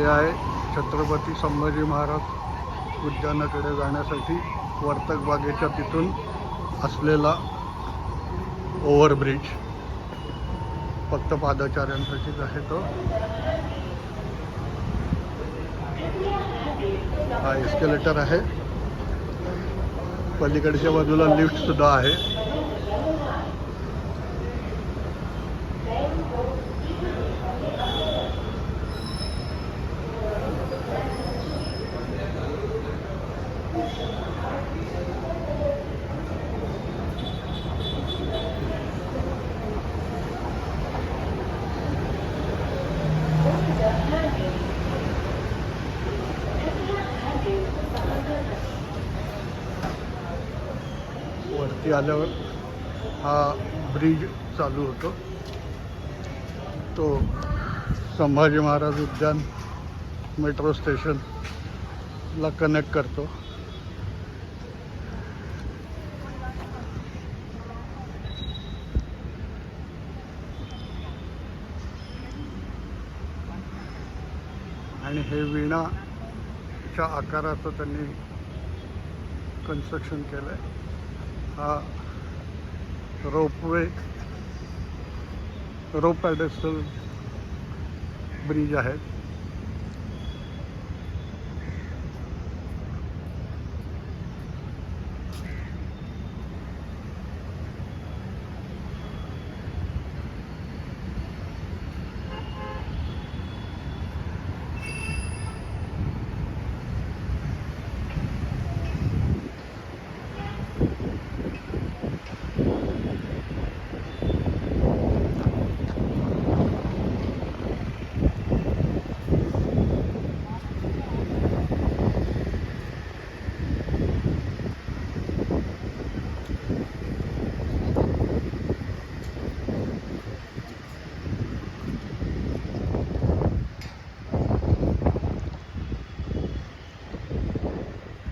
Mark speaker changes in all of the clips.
Speaker 1: हे आहे छत्रपती संभाजी महाराज उद्यानाकडे जाण्यासाठी वर्तक बागेच्या तिथून असलेला ओव्हरब्रिज. फक्त पादचाऱ्यांसाठीच आहे तो. हा एस्केलेटर आहे. पलीकडच्या बाजूला लिफ्ट सुद्धा आहे. वरती आल्यावर हा ब्रिज चालू होतो. तो संभाजी महाराज उद्यान मेट्रो स्टेशनला कनेक्ट करतो. आणि हे विणाच्या आकाराचं त्यांनी कन्स्ट्रक्शन केलं आहे हा रोपवे रोप पॅडेस्टल ब्रिज आहे.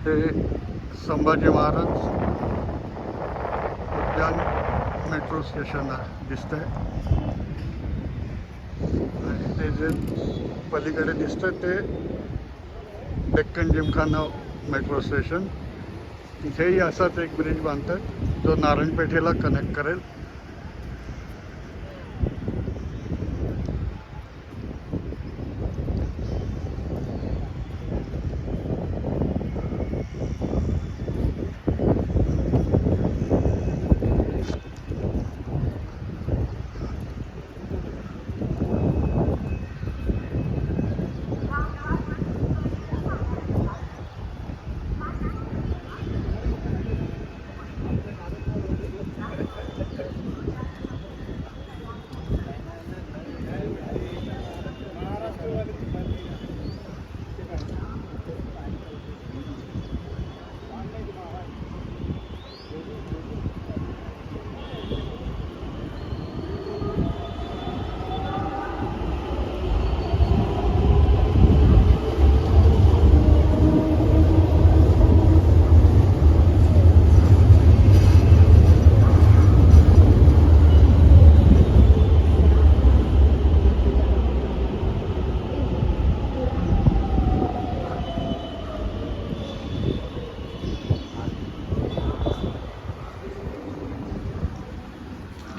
Speaker 1: ते संभाजी महाराज उद्यान मेट्रो स्टेशन आहे दिसतंय. आणि ते जे पलीकडे दिसतंय ते डेक्कन जिमखाना मेट्रो स्टेशन तिथेही असाच एक ब्रिज बांधतात जो नारायणपेठेला कनेक्ट करेल.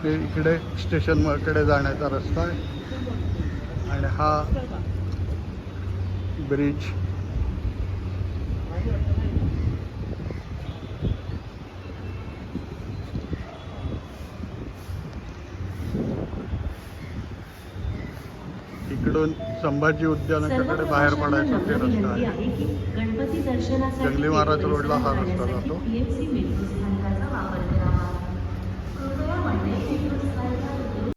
Speaker 1: हे इकडे स्टेशनकडे जाण्याचा रस्ता आहे. आणि हा ब्रिज. इकडून संभाजी उद्यानाकडे बाहेर पडायचा ते रस्ता आहे.
Speaker 2: गणपती दर्शनासाठी
Speaker 1: जंगली महाराज रोडला हा रस्ता जातो.